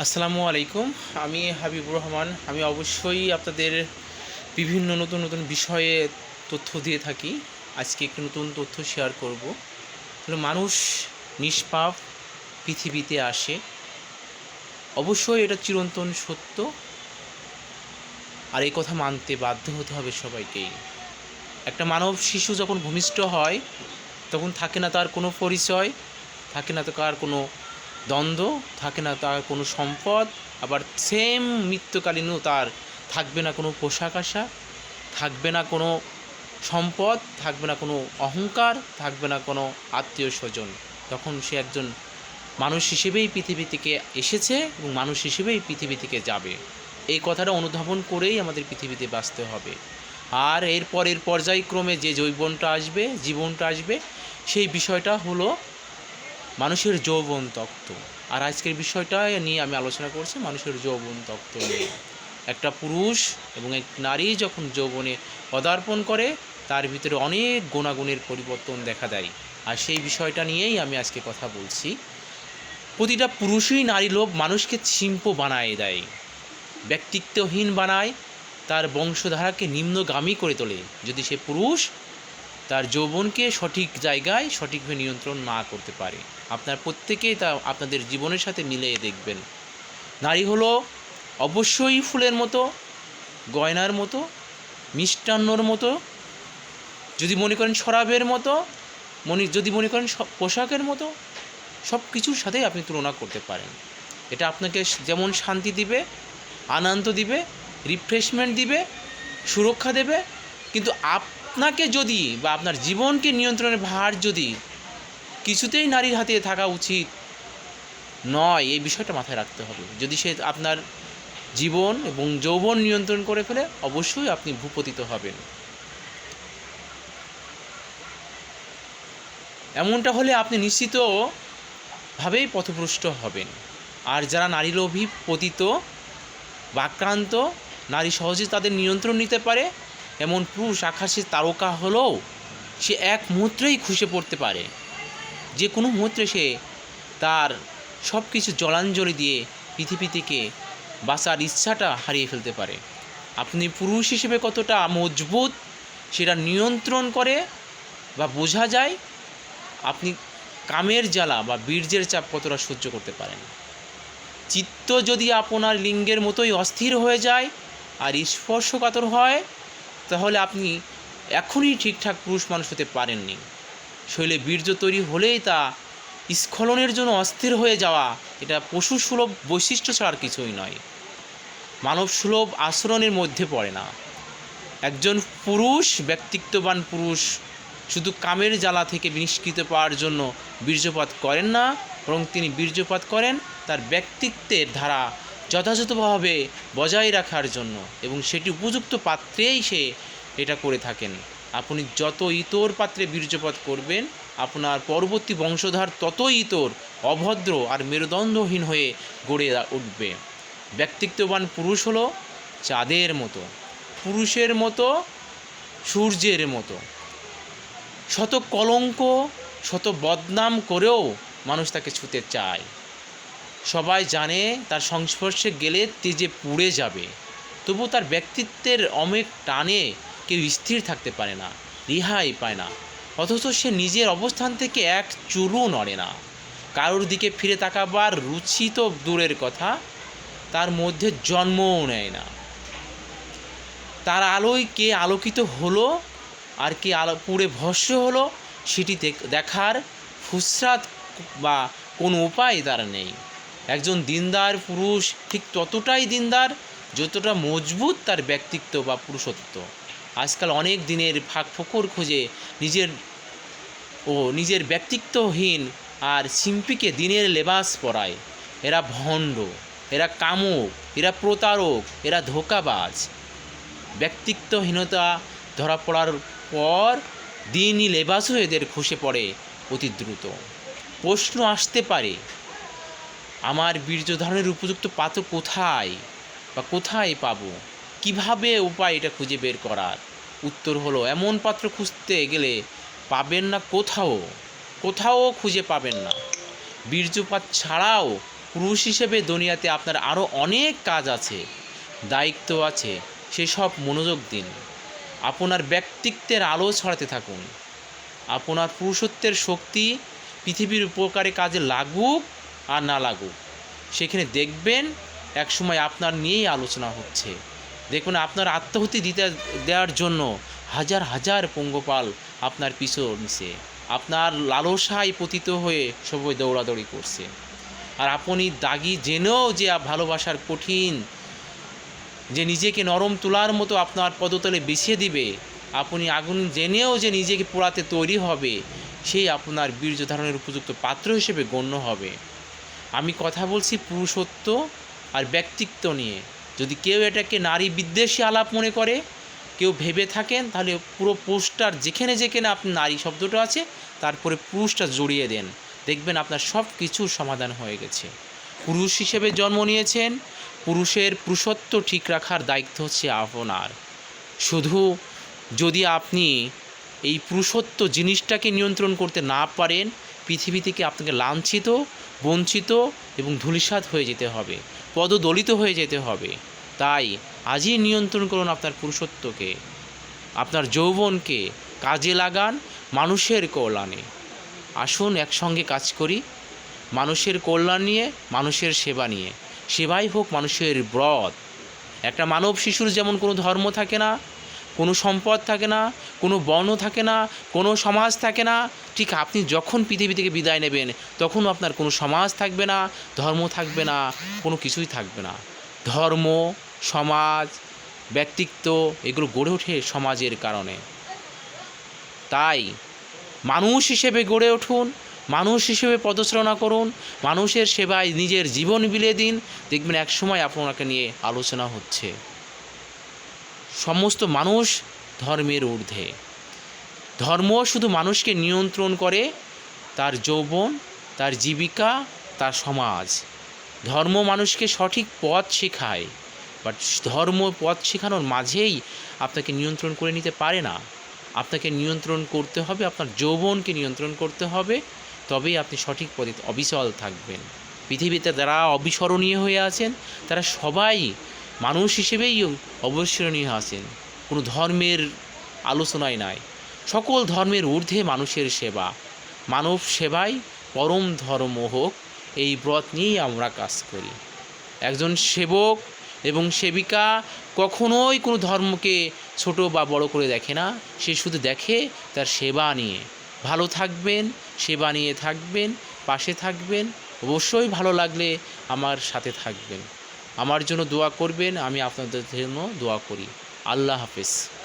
আসসালামু আলাইকুম। আমি হাবিবুর রহমান। আমি অবশ্যই আপনাদের বিভিন্ন নতুন নতুন বিষয়ে তথ্য দিয়ে থাকি। আজকে একটি নতুন তথ্য শেয়ার করব। মানুষ নিষ্পাপ পৃথিবীতে আসে। অবশ্যই এটা চিরন্তন সত্য। আর এই কথা মানতে বাধ্য হতে হবে সবাইকেই। একটা মানব শিশু যখন ভূমিষ্ঠ হয়, তখন থাকে না তার কোনো পরিচয়, থাকে না তার কোনো দ্বন্দ্ব, থাকে না তার কোনো সম্পদ, আবার সেম মৃত্যুকালীনও তার থাকবে না কোনো পোশাক আশা থাকবে না কোনো সম্পদ, থাকবে না কোনো অহংকার, থাকবে না কোনো আত্মীয় স্বজন। তখন সে একজন মানুষ হিসেবেই পৃথিবী থেকে এসেছে এবং মানুষ হিসেবেই পৃথিবী থেকে যাবে। এই কথাটা অনুধাবন করেই আমাদের পৃথিবীতে বাঁচতে হবে। আর এর পর্যায়ক্রমে যে যৌবনটা আসবে, জীবনটা আসবে, সেই বিষয়টা হলো মানুষের যৌবন তত্ত্ব। আর আজকের বিষয়টা নিয়ে আমি আলোচনা করছি মানুষের যৌবন তত্ত্ব নিয়ে। একটা পুরুষ এবং এক নারী যখন যৌবনে পদার্পণ করে, তার ভিতরে অনেক গুণাগুণের পরিবর্তন দেখা দেয়। আর সেই বিষয়টা নিয়েই আমি আজকে কথা বলছি। প্রতিটা পুরুষই নারী লোভ মানুষকে শিম্প বানায় দেয়, ব্যক্তিত্বহীন বানায়, তার বংশধারাকে নিম্নগামী করে তোলে। যদি সে পুরুষ, তার যৌবনকে সঠিক জায়গায় সঠিকভাবে নিয়ন্ত্রণ না করতে পারে। আপনার প্রত্যেকেই তা আপনাদের জীবনের সাথে মিলিয়ে দেখবেন। নারী হলো অবশ্যই ফুলের মতো, গয়নার মতো, মিষ্টান্নর মতো, যদি মনে করেন শরাবের মতো, মনে, যদি মনে করেন পোশাকের মতো সব কিছুর সাথেই আপনি তুলনা করতে পারেন। এটা আপনাকে যেমন শান্তি দিবে, আনন্দ দিবে রিফ্রেশমেন্ট দিবে, সুরক্ষা দেবে, কিন্তু আপনাকে যদি বা আপনার জীবনকে নিয়ন্ত্রণের ভার যদি কিছুতেই নারীর হাতে থাকা উচিত নয়, এই বিষয়টা মাথায় রাখতে হবে। যদি সে আপনার জীবন এবং যৌবন নিয়ন্ত্রণ করে ফেলে, অবশ্যই আপনি ভূপতিত হবেন। এমনটা হলে আপনি নিশ্চিতভাবেই পথভ্রষ্ট হবেন। আর যারা নারী লোভী, পতিত বাক্রান্ত নারী সহজে তাদের নিয়ন্ত্রণ নিতে পারে। এমন পুরুষ আকাশের তারকা হলেও সে এক মুহূর্তেই খুশে পড়তে পারে। যে কোনো মুহূর্তে সে তার সব কিছু জলাঞ্জলি দিয়ে পৃথিবী থেকে বাঁচার ইচ্ছাটা হারিয়ে ফেলতে পারে। আপনি পুরুষ হিসেবে কতটা মজবুত সেটা নিয়ন্ত্রণ করে বা বোঝা যায়, আপনি কামের জ্বালা বা বীর্যের চাপ কতটা সহ্য করতে পারেন। চিত্ত যদি আপনার লিঙ্গের মতোই অস্থির হয়ে যায় আর স্পর্শকাতর হয়, তাহলে আপনি এখনই ঠিকঠাক পুরুষ মানুষ হতে পারেননি। শৈলে বীর্য তৈরি হলেই তা স্খলনের জন্য অস্থির হয়ে যাওয়া। এটা পশু সুলভ বৈশিষ্ট্য ছাড়া কিছুই নয়। মানব সুলভ আচরণের মধ্যে পড়ে না। একজন পুরুষ, ব্যক্তিত্ববান পুরুষ শুধু কামের জ্বালা থেকে নিষ্কৃত পাওয়ার জন্য বীর্যপাত করেন না, বরং তিনি বীর্যপাত করেন তার ব্যক্তিত্বের ধারা যথাযথভাবে বজায় রাখার জন্য এবং সেটি উপযুক্ত পাত্রেই সে এটা করে থাকেন। আপনি যত ইতর পাত্রে বীর্যপাত করবেন, আপনার পরবর্তী বংশধার তত ইতর, অভদ্র আর মেরুদণ্ডহীন হয়ে গড়ে উঠবে। ব্যক্তিত্ববান পুরুষ হলো চাঁদের মতো, পুরুষের মতো, সূর্যের মতো। শত কলঙ্ক, শত বদনাম করেও মানুষ তাকে ছুতে চায়। সবাই জানে তার সংস্পর্শে গেলে তেজে পুড়ে যাবে, তবু তার ব্যক্তিত্বের অমেক টানে কেউ স্থির থাকতে পারে না, রিহাই পায় না, অথচ সে নিজের অবস্থান থেকে এক চুলও নড়ে না। কারোর দিকে ফিরে তাকাবার রুচি তো দূরের কথা, তার মধ্যে জন্মও নেয় না। তার আলোয় কে আলোকিত হলো আর কে আলো, পুড়ে ভস্য হলো, সেটি দেখ- দেখার ফুসরাত বা কোনো উপায় তার নেই। একজন দিনদার পুরুষ ঠিক ততটাই দিনদার যতটা মজবুত তার ব্যক্তিত্ব বা পুরুষত্ব। আজকাল অনেক দিনের ফাঁক ফোকর খুঁজে নিজের ও নিজের ব্যক্তিত্বহীন আর শিল্পীকে দিনের লেবাস পরায়। এরা ভণ্ড, এরা কামুক, এরা প্রতারক, এরা ধোকাবাজ। ব্যক্তিত্বহীনতা ধরা পড়ার পর দিনই লেবাসও এদের খসে পড়ে অতি দ্রুত। প্রশ্ন আসতে পারে, আমার বীর্য ধারণের উপযুক্ত পাত্র কোথায় বা কোথায় পাবো? কীভাবে উপায় এটা খুঁজে বের করার? উত্তর হলো, এমন পাত্র খুঁজতে গেলে পাবেন না কোথাও কোথাও খুঁজে পাবেন না। বীর্যপাত ছাড়াও পুরুষ হিসেবে দুনিয়াতে আপনার আরও অনেক কাজ আছে, দায়িত্ব আছে, সেসব মনোযোগ দিন। আপনার ব্যক্তিত্বের আলো ছড়াতে থাকুন। আপনার পুরুষত্বের শক্তি পৃথিবীর উপকারে কাজে লাগুক আর না লাগুক। সেখানে দেখবেন, একসময় আপনার নিয়েই আলোচনা হচ্ছে। দেখুন, আপনার আত্মাহুতি দিতে দেওয়ার জন্য হাজার হাজার পঙ্গপাল আপনার পিছু নিছে। আপনার লালসায় পতিত হয়ে সবাই দৌড়াদৌড়ি করছে। আর আপনি দাগি জেনেও যে ভালোবাসার কঠিন, যে নিজেকে নরম তোলার মতো আপনার পদতলে বিছিয়ে দিবে, আপনি আগুন জেনেও যে নিজেকে পোড়াতে তৈরি হবে, সেই আপনার বীর্য ধারণের উপযুক্ত পাত্র হিসেবে গণ্য হবে। আমি কথা বলছি পুরুষত্ব আর ব্যক্তিত্ব নিয়ে। যদি কেউ এটাকে নারী বিদ্বেষী আলাপ মনে করে, কেউ ভেবে থাকেন, তাহলে পুরো পোস্টার যেখানে যেখানে আপনি নারী শব্দটা আছে, তারপরে পুরুষটা জড়িয়ে দেন। দেখবেন আপনার সব কিছুর সমাধান হয়ে গেছে। পুরুষ হিসেবে জন্ম নিয়েছেন, পুরুষের পুরুষত্ব ঠিক রাখার দায়িত্ব হচ্ছে আপনার। শুধু যদি আপনি এই পুরুষত্ব জিনিসটাকে নিয়ন্ত্রণ করতে না পারেন পৃথিবী থেকে আপনাকে লাঞ্ছিত, বঞ্চিত এবং ধূলিসাৎ হয়ে যেতে হবে, পদদলিত হয়ে যেতে হবে। তাই আজই নিয়ন্ত্রণ করুন আপনার পুরুষত্বকে, আপনার যৌবনকে কাজে লাগান মানুষের কল্যাণে। আসুন একসঙ্গে কাজ করি, মানুষের কল্যাণ নিয়ে, মানুষের সেবা নিয়ে। সেবাই হোক মানুষের ব্রত। একটা মানব শিশুর যেমন কোনো ধর্ম থাকে না কোনো সম্পদ থাকে না, কোনো বর্ণ থাকে না, কোনো সমাজ থাকে না। ঠিক আপনি যখন পৃথিবী থেকে বিদায় নেবেন তখনও আপনার কোনো সমাজ থাকবে না, ধর্ম থাকবে না, কোনো কিছুই থাকবে না। ধর্ম, সমাজ, ব্যক্তিত্ব, এগুলো গড়ে ওঠে সমাজের কারণে। তাই মানুষ হিসেবে গড়ে উঠুন, মানুষ হিসেবে পদচারণা করুন, মানুষের সেবায় নিজের জীবন বিলিয়ে দিন। দেখবেন একসময় আপনাকে নিয়ে আলোচনা হচ্ছে। সমস্ত মানুষ ধর্মের ঊর্ধ্বে। ধর্ম শুধু মানুষকে নিয়ন্ত্রণ করে, তার যৌবন, তার জীবিকা, তার সমাজ। ধর্ম মানুষকে সঠিক পথ শেখায় বাট ধর্ম পথ শেখানোর মাঝেই আপনাকে নিয়ন্ত্রণ করে নিতে পারে না। আপনাকে নিয়ন্ত্রণ করতে হবে, আপনার যৌবনকে নিয়ন্ত্রণ করতে হবে, তবেই আপনি সঠিক পথে অবিচল থাকবেন। পৃথিবীতে যারা অবিস্মরণীয় হয়ে আছেন, তারা সবাই মানুষ হিসেবেই অবিস্মরণীয় আছেন। কোনো ধর্মের আলোচনায় নাই। সকল ধর্মের ঊর্ধ্বে মানুষের সেবা। মানব সেবাই পরম ধর্ম হোক, এই ব্রত নিয়েই আমরা কাজ করি। একজন সেবক এবং সেবিকা কখনোই কোনো ধর্মকে ছোট বা বড় করে দেখে না। সে শুধু দেখে তার সেবা নিয়ে। ভালো থাকবেন, সেবা নিয়ে থাকবেন, পাশে থাকবেন। অবশ্যই ভালো লাগলে আমার সাথে থাকবেন। আমার জন্য দোয়া করবেন আমি আপনাদের জন্য দোয়া করি। আল্লাহ হাফেজ।